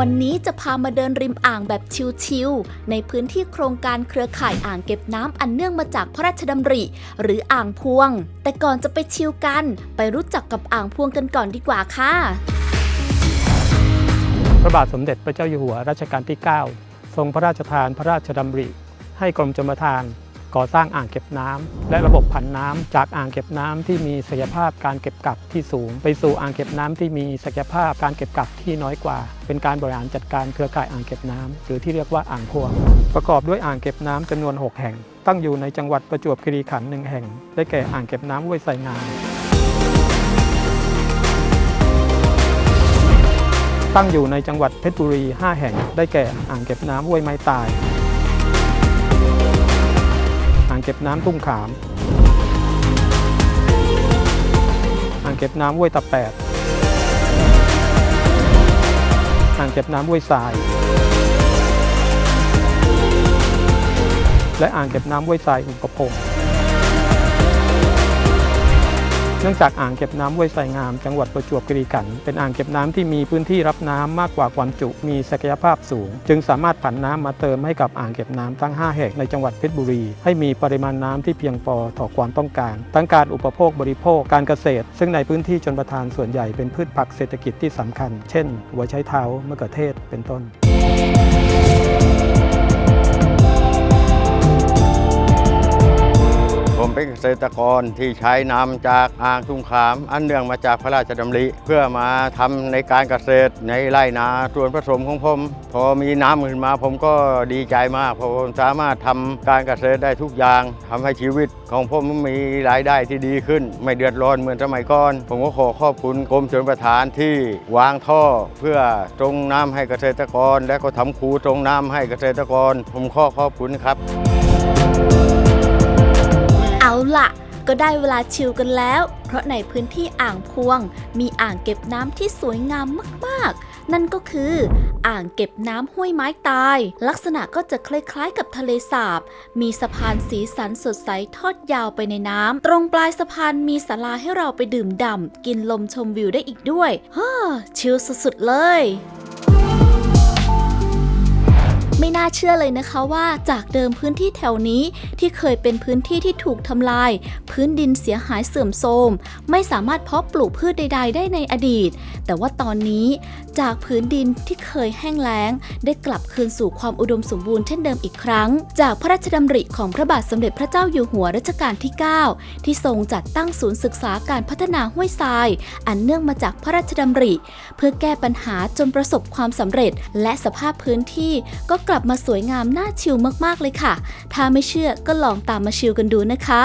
วันนี้จะพามาเดินริมอ่างแบบชิลๆในพื้นที่โครงการเครือข่ายอ่างเก็บน้ำอันเนื่องมาจากพระราชดำริ หรืออ่างพวง แต่ก่อนจะไปชิลกัน ไปรู้จักกับอ่างพวงกันก่อนดีกว่าค่ะ พระบาทสมเด็จพระเจ้าอยู่หัวรัชกาลที่ 9 ทรงพระราชทานพระราชดำริ ให้กรมชลประทาน ก่อสร้างอ่างเก็บน้ำและระบบผันน้ำจากอ่างเก็บน้ำที่มีศักยภาพการเก็บกักที่สูง ไปสู่อ่างเก็บน้ำที่มีศักยภาพการเก็บกักที่น้อยกว่า เป็นการบริหารจัดการเครือข่ายอ่างเก็บน้ำหรือที่เรียกว่าอ่างพวงประกอบด้วยอ่างเก็บน้ำจำนวน 6 แห่ง ตั้งอยู่ในจังหวัดประจวบคีรีขันธ์หนึ่งแห่ง ได้แก่อ่างเก็บน้ำห้วยไสงามตั้งอยู่ในจังหวัดเพชรบุรี 5 แห่ง ได้แก่ อ่างเก็บน้ำห้วยไม้ตาย เก็บน้ำตุ้งขาม อ่างเก็บน้ำห้วยตะแปด อ่างเก็บน้ำห้วยทราย และอ่างเก็บน้ำห้วยทรายอุปพงศ์ เนื่องจากอ่างเก็บน้ำห้วยไสงาม จังหวัดประจวบคีรีขันธ์เป็นอ่างเก็บน้ำที่มีพื้นที่รับน้ำมากกว่าความจุ มีศักยภาพสูง จึงสามารถผันน้ำมาเติมให้กับอ่างเก็บน้ำทั้ง 5 แห่งในจังหวัดเพชรบุรี ให้มีปริมาณน้ำที่เพียงพอต่อความต้องการ ทั้งการอุปโภคบริโภคการเกษตร ซึ่งในพื้นที่ชนประทานส่วนใหญ่เป็นพืชผักเศรษฐกิจที่สำคัญ เช่น หัวไชเท้ามะเขือเทศเป็นต้น เป็นเกษตรกรที่ใช้น้ำจากอ่างทุ่งขาม อันเนื่องมาจากพระราชดำริ เพื่อมาทำในการเกษตรในไร่นาส่วนผสมของผม พอมีน้ำขึ้นมาผมก็ดีใจมากเพราะผมสามารถทำการเกษตรได้ทุกอย่างทำให้ชีวิตของผมมีรายได้ที่ดีขึ้น ไม่เดือดร้อนเหมือนสมัยก่อน ผมก็ขอขอบคุณกรมชลประทานที่วางท่อเพื่อตรงน้ำให้เกษตรกร และก็ทำคูตรงน้ำให้เกษตรกร ผมขอขอบคุณครับ ล่ะก็ได้เวลาชิลกันแล้ว เพราะในพื้นที่อ่างพวง มีอ่างเก็บน้ำที่สวยงามมากๆ นั่นก็คือ อ่างเก็บน้ำห้วยไม้ตาย ลักษณะก็จะคล้ายๆกับทะเลสาบ มีสะพานสีสันสดใสทอดยาวไปในน้ำตรงปลายสะพานมีศาลาให้เราไปดื่มด่ำกินลมชมวิวได้อีกด้วยฮ่าชิลสุดๆเลย ไม่น่าเชื่อเลยนะคะว่าจากเดิมพื้นที่แถวนี้ที่เคยเป็นพื้นที่ที่ถูกทำลาย พื้นดินเสียหายเสื่อมโทรมไม่สามารถเพาะปลูกพืชใด ๆ ได้ในอดีต แต่ว่าตอนนี้จากพื้นดินที่เคยแห้งแล้ง ได้กลับคืนสู่ความอุดมสมบูรณ์เช่นเดิมอีกครั้ง จากพระราชดำริของพระบาทสมเด็จพระเจ้าอยู่หัวรัชกาลที่ 9 ที่ทรงจัดตั้งศูนย์ศึกษาการพัฒนาห้วยทราย อันเนื่องมาจากพระราชดำริ เพื่อแก้ปัญหาจนประสบความสำเร็จ และสภาพพื้นที่ก็กลับมาสวยงามน่าชิลมากๆเลยค่ะ ถ้าไม่เชื่อก็ลองตามมาชิลกันดูนะคะ